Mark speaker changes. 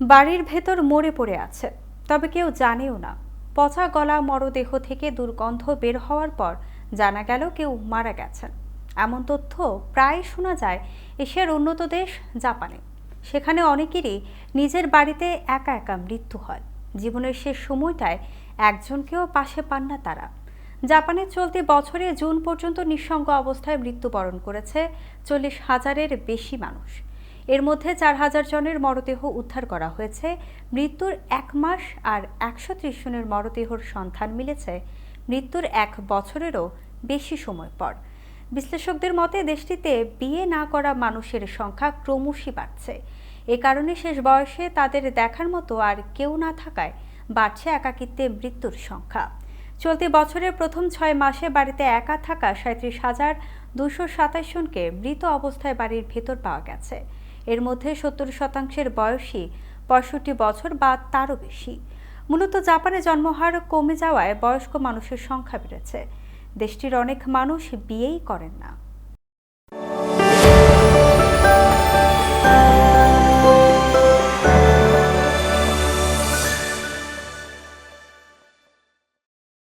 Speaker 1: বাড়ির ভেতর মরে পড়ে আছে। তবে কেউ জানেও না। পচা গলা মরদেহ থেকে দুর্গন্ধ বের হওয়ার পর জানা গেল কেউ মারা গেছেন। এমন তথ্য প্রায় শোনা যায় এশিয়ার উন্নত দেশ জাপানে। সেখানে অনেকেরই নিজের বাড়িতে একা একা মৃত্যু হয়। জীবনের শেষ সময়টায় একজনকেও পাশে পান না তারা। জাপানে চলতি বছরে জুন পর্যন্ত নিঃসঙ্গ অবস্থায় মৃত্যুবরণ করেছে চল্লিশ হাজারের বেশি মানুষ। এর মধ্যে চার হাজার জনের মরদেহ উদ্ধার করা হয়েছে। মৃত্যুর এক মাস আর একশো ত্রিশ জনের মরদেহর সন্ধান মিলেছে। মৃত্যুর এক বছরেরও বেশি সময় পর। বিশ্লেষকদের মতে, দেশটিতে বিয়ে না করা মানুষের সংখ্যা ক্রমশই বাড়ছে। এ কারণে শেষ বয়সে তাদের দেখার মতো আর কেউ না থাকায় বাড়ছে একাকিত্বে মৃত্যুর সংখ্যা। চলতি বছরের প্রথম ছয় মাসে বাড়িতে একা থাকা সাঁত্রিশ হাজার দুশো সাতাশ জনকে মৃত অবস্থায় বাড়ির ভেতর পাওয়া গেছে। এর মধ্যে সত্তর শতাংশের বয়সী পঁয়ষট্টি বছর বা তারও বেশি। মূলত জাপানে জন্মহার কমে যাওয়ায় বয়স্ক মানুষের সংখ্যা বেড়েছে। দেশটির অনেক মানুষ বিয়েই করেন না।